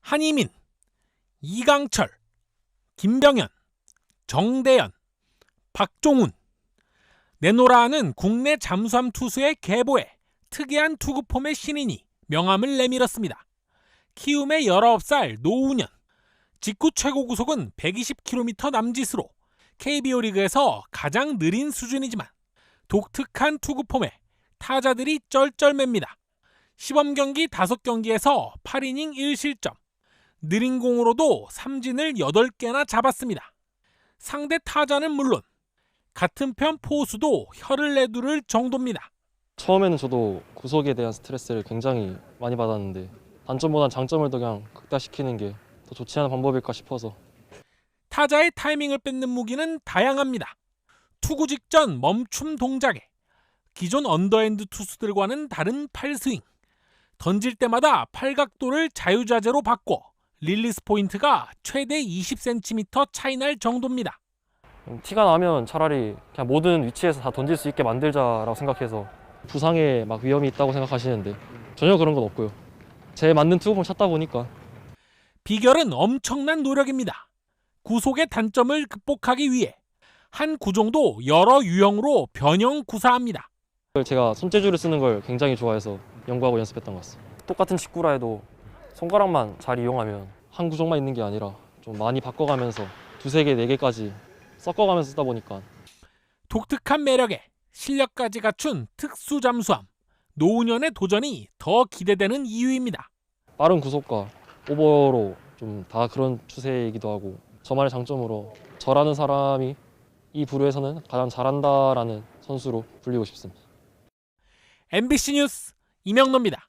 한이민, 이강철, 김병현, 정대현, 박종훈. 내노라는 국내 잠수함 투수의 계보에 특이한 투구 폼의 신인이 명함을 내밀었습니다. 키움의 19살 노운현. 직구 최고 구속은 120km 남짓으로 KBO 리그에서 가장 느린 수준이지만 독특한 투구 폼에 타자들이 쩔쩔맵니다. 시범 경기 5경기에서 8이닝 1실점. 느린 공으로도 삼진을 8개나 잡았습니다. 상대 타자는 물론 같은 편 포수도 혀를 내두를 정도입니다. 처음에는 저도 구속에 대한 스트레스를 굉장히 많이 받았는데 단점보단 장점을 더 그냥 극대화시키는 게 더 좋지 않은 방법일까 싶어서 타자의 타이밍을 뺏는 무기는 다양합니다. 투구 직전 멈춤 동작에 기존 언더핸드 투수들과는 다른 팔스윙, 던질 때마다 팔각도를 자유자재로 바꿔 릴리스 포인트가 최대 20cm 차이 날 정도입니다. 티가 나면 차라리 그냥 모든 위치에서 다 던질 수 있게 만들자라고 생각해서 부상에 막 위험이 있다고 생각하시는데 전혀 그런 건 없고요. 제 맞는 투구폼 찾다 보니까 비결은 엄청난 노력입니다. 구속의 단점을 극복하기 위해 한 구종도 여러 유형으로 변형 구사합니다. 제가 손재주를 쓰는 걸 굉장히 좋아해서 연구하고 연습했던 것 같습니다. 똑같은 직구라 해도 손가락만 잘 이용하면 한 구종만 있는 게 아니라 좀 많이 바꿔가면서 두세 개, 네 개까지 섞어가면서 쓰다 보니까 독특한 매력에 실력까지 갖춘 특수 잠수함 노은현의 도전이 더 기대되는 이유입니다. 빠른 구속과 오버로 좀 다 그런 추세이기도 하고 저만의 장점으로 저라는 사람이 이 부류에서는 가장 잘한다라는 선수로 불리고 싶습니다. MBC 뉴스 이명노입니다.